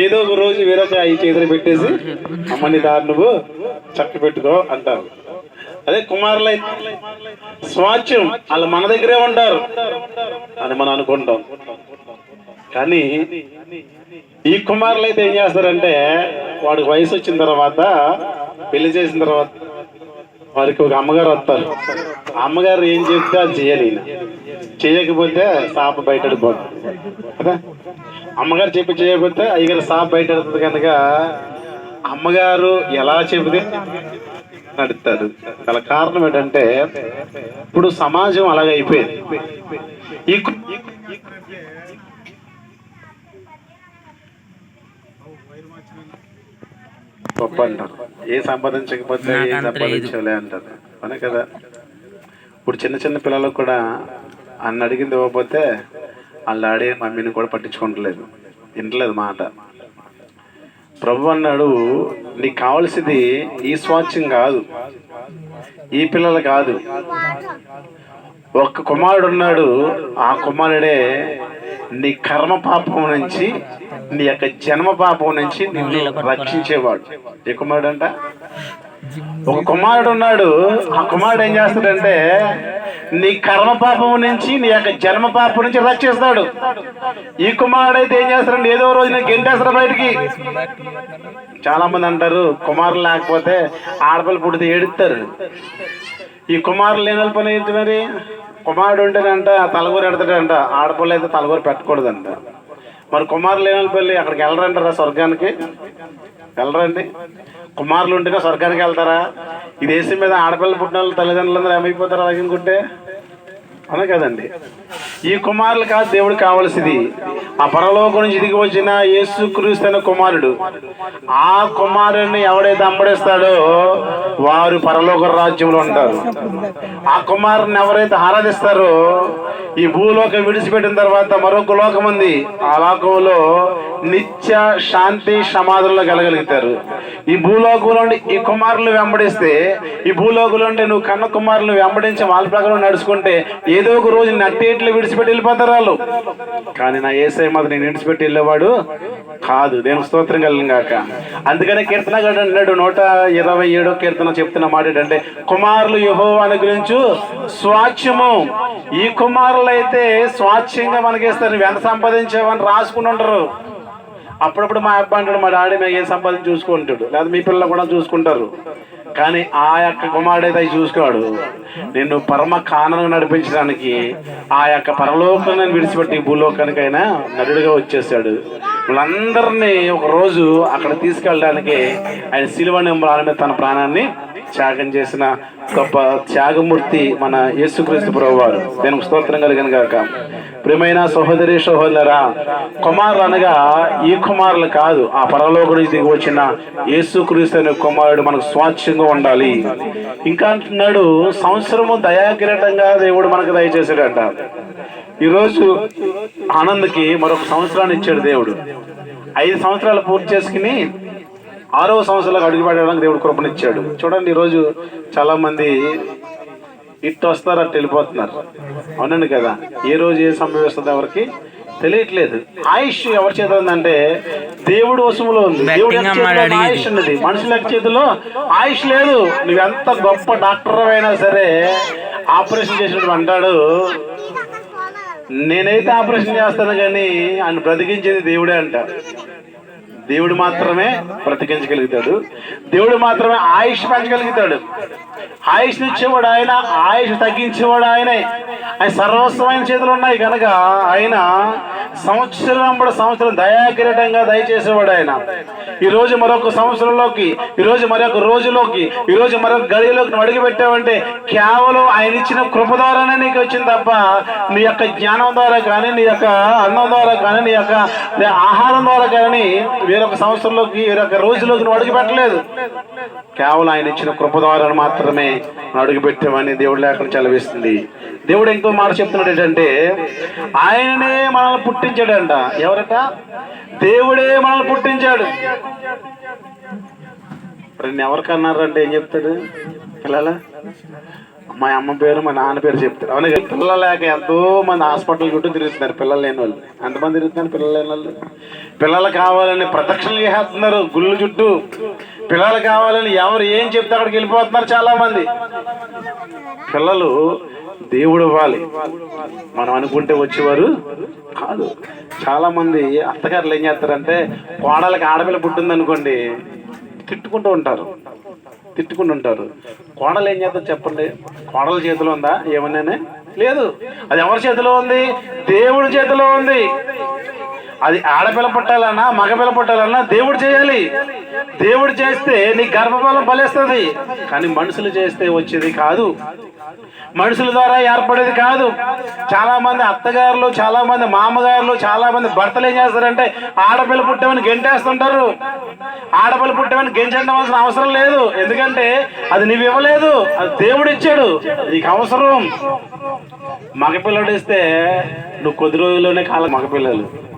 ఏదో ఒక రోజు వేరే ఈ చేతులు పెట్టేసి అమ్మని దారి నువ్వు చక్క పెట్టుకో అంటారు. అదే కుమారులు అయితే స్వాచ్యం వాళ్ళు మన దగ్గరే ఉంటారు అని మనం అనుకుంటాం. కానీ ఈ కుమారులు అయితే ఏం చేస్తారంటే వాడికి వయసు వచ్చిన తర్వాత పెళ్ళి చేసిన తర్వాత వారికి ఒక అమ్మగారు వస్తారు. అమ్మగారు ఏం చెప్తే అది చేయాలి చేయకపోతే సాప బయట కదా? అమ్మగారు చెప్పి చేయకపోతే అయ్యగారు సాప బయట కనుక అమ్మగారు ఎలా చెబితే నడుస్తారు గల కారణం ఏంటంటే ఇప్పుడు సమాజం అలాగే అయిపోయింది. ఈ గొప్ప అంటారు ఏ సంపాదించకపోతే ఏ సంపాదించలే అంటారు అవునే కదా. ఇప్పుడు చిన్న చిన్న పిల్లలకు కూడా అన్న అడిగింది ఇవ్వకపోతే వాళ్ళ డాడీ మమ్మీని కూడా పట్టించుకోవట్లేదు వింటలేదు మాట. ప్రభు అన్నాడు నీకు కావాల్సింది ఈ స్వాచ్ఛం కాదు. ఈ పిల్లలు కాదు. ఒక్క కుమారుడు ఉన్నాడు. ఆ కుమారుడే నీ కర్మ పాపం నుంచి నీ యొక్క జన్మ పాపం నుంచి నిన్ను రక్షించేవాడు. ఏ కుమారుడు అంట ఒక కుమారుడు ఉన్నాడు. ఆ కుమారుడు ఏం చేస్తాడంటే నీ కర్మ పాపం నుంచి నీ యొక్క జన్మ పాపం నుంచి రక్షిస్తాడు. ఈ కుమారుడు అయితే ఏం చేస్తాడంటే ఏదో రోజున గెంటేస్తాడు బయటికి. చాలా మంది అంటారు కుమారులు లేకపోతే ఆడపిల్ల పుడితే ఏడుస్తారు. ఈ కుమారులు లేని పని ఏంటి మరి? కుమారుడు ఉంటేనంట తలగూరు ఎడతాడంట. ఆడపిల్ల అయితే తలగూరు పెట్టకూడదంట. మరి కుమారులు లేని అక్కడికి వెళ్ళరంటారా స్వర్గానికి? వెళ్ళరండి. కుమారులు ఉంటేనే స్వర్గానికి వెళ్తారా? ఈ దేశం మీద ఆడపిల్ల పుట్టిన వాళ్ళు తల్లిదండ్రులందరూ ఏమైపోతారు అలాగే అనుకుంటే కదండి ఈ కుమారులు కాదు దేవుడు కావలసింది. ఆ పరలోకం నుంచి దిగి వచ్చిన యేసు అనే కుమారుడు. ఆ కుమారుడిని ఎవడైతే అంబడేస్తాడో వారు పరలోక రాజ్యంలో ఉంటారు. ఆ కుమారుని ఎవరైతే ఆరాధిస్తారో ఈ భూలోకం విడిచిపెట్టిన తర్వాత మరొక లోకం ఉంది. ఆ లోకంలో నిత్య శాంతి సమాధుల్లో కలగలుగుతారు. ఈ భూలోకంలో ఈ కుమారులు వెంబడిస్తే ఈ భూలోకంలో నువ్వు కన్న కుమారులు వెంబడించి వాళ్ళ ప్రకారం నడుచుకుంటే ఏదో ఒక రోజు నట్టేట్లు విడిచిపెట్టి వెళ్ళిపోతారు వాళ్ళు. కానీ నా ఏసై మాత్రం నేను విడిచిపెట్టి వెళ్ళేవాడు కాదు. దేని స్తోత్రం కలిగిన కాక అందుకనే కీర్తన గడు అన్నాడు నూట ఇరవై ఏడో కీర్తన చెప్తున్న మాట ఏంటంటే కుమారులు యహో అనుగ్రహించు స్వాచ్ఛము. ఈ కుమారులు అయితే స్వాచ్ఛంగా మనకేస్తారు నువ్వు ఎంత సంపాదించావని రాసుకుని ఉంటారు అప్పుడప్పుడు మా అబ్బాయి అంటాడు మా డాడీ మేము ఏం సంపాదించి చూసుకుంటాడు. లేదా మీ పిల్లలు కూడా చూసుకుంటారు. కానీ ఆ యొక్క కుమారుడైతే అవి చూసుకోడు నిన్ను పరమ కానను నడిపించడానికి ఆ యొక్క పరలోకాన్ని విడిచిపెట్టి భూలోకానికి భూలోకానికైనా నరుడుగా వచ్చేసాడు వాళ్ళందరినీ ఒకరోజు అక్కడ తీసుకెళ్ళడానికి ఆయన శిలువ నెంబర్ మీద తన ప్రాణాన్ని త్యాగం చేసిన గొప్ప త్యాగమూర్తి మన యేసుక్రీస్తు ప్రభు వారు నేను స్తోత్రం కలిగిన గాక. ప్రియమైన సహోదరి సహోదరా కుమారులు అనగా ఈ కుమారులు కాదు ఆ పరలోక దిగి వచ్చిన యేసుక్రీస్తు అనే కుమారుడు మనకు స్వాచ్ఛంగా ఉండాలి. ఇంకా అంటున్నాడు సంవత్సరము దయాకిరీటంగా దేవుడు మనకు దయచేసాడంట ఈరోజు ఆనంద్కి మరొక సంవత్సరాన్ని ఇచ్చాడు దేవుడు. ఐదు సంవత్సరాలు పూర్తి చేసుకుని ఆరవ సంవత్సరాలకు అడుగు పెట్టడానికి దేవుడు కృపనిచ్చాడు. చూడండి ఈరోజు చాలా మంది ఇట్టు వస్తారు అట్టు వెళ్ళిపోతున్నారు. అవునండి కదా? ఏ రోజు ఏ సంభవిస్తుంది ఎవరికి తెలియట్లేదు. ఆయుష్ ఎవరి చేత ఉందంటే దేవుడు వశములో ఉంది. దేవుడు ఆయుష్ ఉన్నది. మనుషుల చేతిలో ఆయుష్ లేదు. నువ్వెంత గొప్ప డాక్టర్ అయినా సరే ఆపరేషన్ చేసినట్టు అంటాడు. నేనైతే ఆపరేషన్ చేస్తాను కానీ ఆయన బ్రతికించేది దేవుడే అంట దేవుడు మాత్రమే బ్రతికించగలుగుతాడు. దేవుడు మాత్రమే ఆయుష్ పెంచగలుగుతాడు. ఆయుష్ ఇచ్చేవాడు ఆయన ఆయుష్ తగ్గించేవాడు ఆయనే. ఆయన సర్వస్వమైన చేతులు ఉన్నాయి కనుక ఆయన సంవత్సరం వెంబడి సంవత్సరం దయాకిరీటంగా దయచేసేవాడు ఆయన. ఈ రోజు మరొక సంవత్సరంలోకి ఈ రోజు మరొక రోజులోకి ఈ రోజు మరొక గడిలోకి నువ్వు పెట్టావంటే కేవలం ఆయన ఇచ్చిన కృప ద్వారానే నీకు వచ్చింది తప్ప నీ యొక్క జ్ఞానం ద్వారా కానీ నీ యొక్క అన్నం ద్వారా కానీ నీ యొక్క ఆహారం ద్వారా కానీ వేరొక సంవత్సరంలోకి వేరొక రోజులోకి నువ్వు అడుగు పెట్టలేదు కేవలం ఆయన ఇచ్చిన కృప ద్వారా మాత్రమే నువ్వు అడుగు పెట్టామని దేవుడు లేకుండా చలవిస్తుంది దేవుడు ఇంకో మాట చెప్తున్నాడు ఏంటంటే ఆయననే మనల్ని పుట్టించాడంట. ఎవరట? దేవుడే మనల్ని పుట్టించాడు. రెండు ఎవరికన్నారంటే ఏం చెప్తాడు? పిల్లల మా అమ్మ పేరు మా నాన్న పేరు చెప్తారు. అవునా పిల్లలు లేక ఎంతో మంది హాస్పిటల్ చుట్టూ తిరుగుతున్నారు. పిల్లలు లేని వాళ్ళు. ఎంతమంది తిరుగుతున్నారు పిల్లలు లేని వాళ్ళు? పిల్లలు కావాలని ప్రదక్షిణలు చేస్తున్నారు గుళ్ళు చుట్టూ. పిల్లలు కావాలని ఎవరు ఏం చెప్తే అక్కడికి వెళ్ళిపోతున్నారు చాలా మంది పిల్లలు దేవుడు ఇవ్వాలి మనం అనుకుంటే వచ్చేవారు కాదు. చాలా మంది అత్తగారులు ఏం చేస్తారంటే కోడలకి ఆడపిల్ల పుట్టింది అనుకోండి తిట్టుకుంటూ ఉంటారు. తిట్టుకుంటూ ఉంటారు. కోడలు ఏం చేస్తారు చెప్పండి? కోడల చేతిలో ఉందా? ఏమన్నానే? లేదు. అది ఎవరి చేతిలో ఉంది? దేవుడి చేతిలో ఉంది. అది ఆడపిల్ల పుట్టాలన్నా మగపిల్ల పుట్టాలన్నా దేవుడు చేయాలి. దేవుడు చేస్తే నీ గర్భఫలం ఫలిస్తుంది. కానీ మనుషులు చేస్తే వచ్చేది కాదు. మనుషుల ద్వారా ఏర్పడేది కాదు. చాలా మంది అత్తగారులు చాలా మంది మామగారులు చాలా మంది భర్తలు ఏం చేస్తారంటే ఆడపిల్ల పుట్టామని గెంటేస్తుంటారు. ఆడపిల్ల పుట్టామని గెంచవలసిన అవసరం లేదు. ఎందుకంటే అది నువ్వు ఇవ్వలేదు. అది దేవుడు ఇచ్చాడు. నీకు అవసరం. మగపిల్లడు ఇస్తే నువ్వు కొద్ది రోజుల్లోనే కాల మగపిల్లలు.